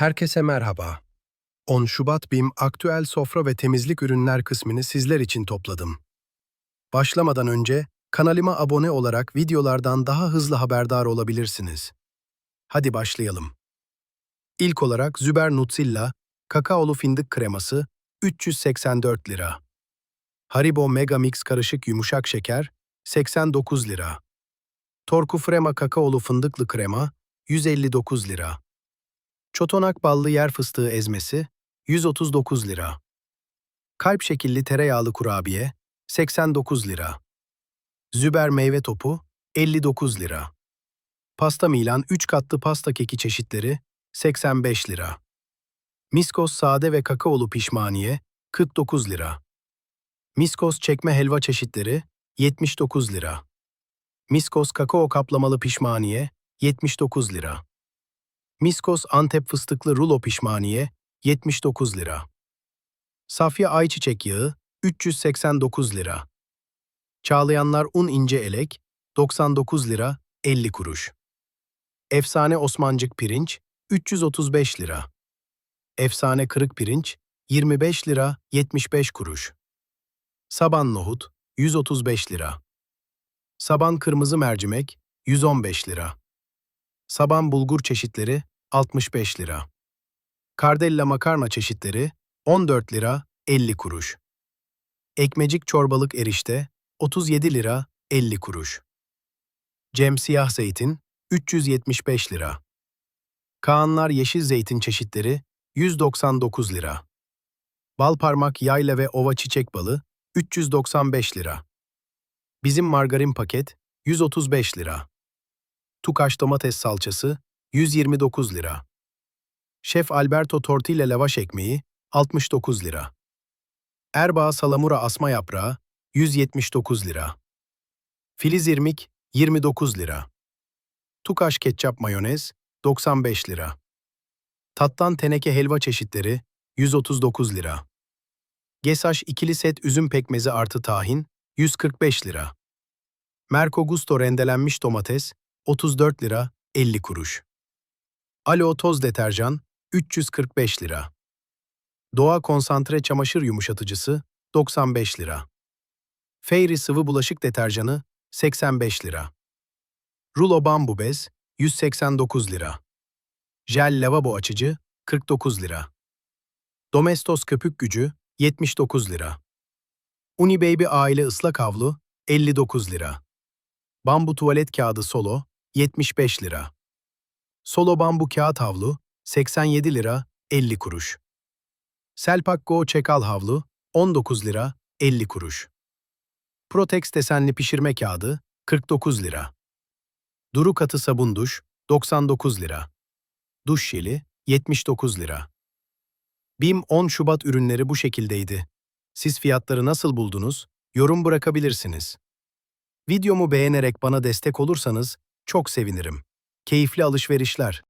Herkese merhaba. 10 Şubat BİM aktüel sofra ve temizlik ürünler kısmını sizler için topladım. Başlamadan önce kanalıma abone olarak videolardan daha hızlı haberdar olabilirsiniz. Hadi başlayalım. İlk olarak Züber Nutsilla kakaolu fındık kreması 384 lira. Haribo Mega Mix karışık yumuşak şeker 89 lira. Torku Frema kakaolu fındıklı krema 159 lira. Çotonak ballı yer fıstığı ezmesi 139 lira. Kalp şekilli tereyağlı kurabiye 89 lira. Züber meyve topu 59 lira. Pasta Milan 3 katlı pasta keki çeşitleri 85 lira. Miskos sade ve kakaolu pişmaniye 49 lira. Miskos çekme helva çeşitleri 79 lira. Miskos kakao kaplamalı pişmaniye 79 lira. Miskos Antep fıstıklı rulo pişmaniye 79 lira. Safya ayçiçek yağı 389 lira. Çağlayanlar un ince elek 99 lira 50 kuruş. Efsane Osmancık pirinç 335 lira. Efsane kırık pirinç 25 lira 75 kuruş. Saban nohut 135 lira. Saban kırmızı mercimek 115 lira. Saban bulgur çeşitleri 65 lira. Kardella makarna çeşitleri 14 lira 50 kuruş. Ekmecik çorbalık erişte 37 lira 50 kuruş. Cem siyah zeytin 375 lira. Kaanlar yeşil zeytin çeşitleri 199 lira. Bal parmak yayla ve ova çiçek balı 395 lira. Bizim margarin paket 135 lira. Tukaş domates salçası 129 lira. Şef Alberto tortilla lavaş ekmeği 69 lira. Erbağ salamura asma yaprağı 179 lira. Filiz irmik 29 lira. Tukaş ketçap mayonez 95 lira. Tattan teneke helva çeşitleri 139 lira. Gesaş ikili set üzüm pekmezi artı tahin 145 lira. Merco Gusto rendelenmiş domates 34 lira 50 kuruş. Alo toz deterjan 345 lira. Doğa konsantre çamaşır yumuşatıcısı 95 lira. Fairy sıvı bulaşık deterjanı 85 lira. Rulo bambu bez 189 lira. Jel lavabo açıcı 49 lira. Domestos köpük gücü 79 lira. Unibaby aile ıslak havlu 59 lira. Bambu tuvalet kağıdı solo 75 lira. Solo bambu kağıt havlu 87 lira 50 kuruş. Selpak Go çekal havlu 19 lira 50 kuruş. Protex desenli pişirme kağıdı 49 lira. Duru katı sabun duş 99 lira. Duş jeli 79 lira. BİM 10 Şubat ürünleri bu şekildeydi. Siz fiyatları nasıl buldunuz? Yorum bırakabilirsiniz. Videomu beğenerek bana destek olursanız çok sevinirim. Keyifli alışverişler.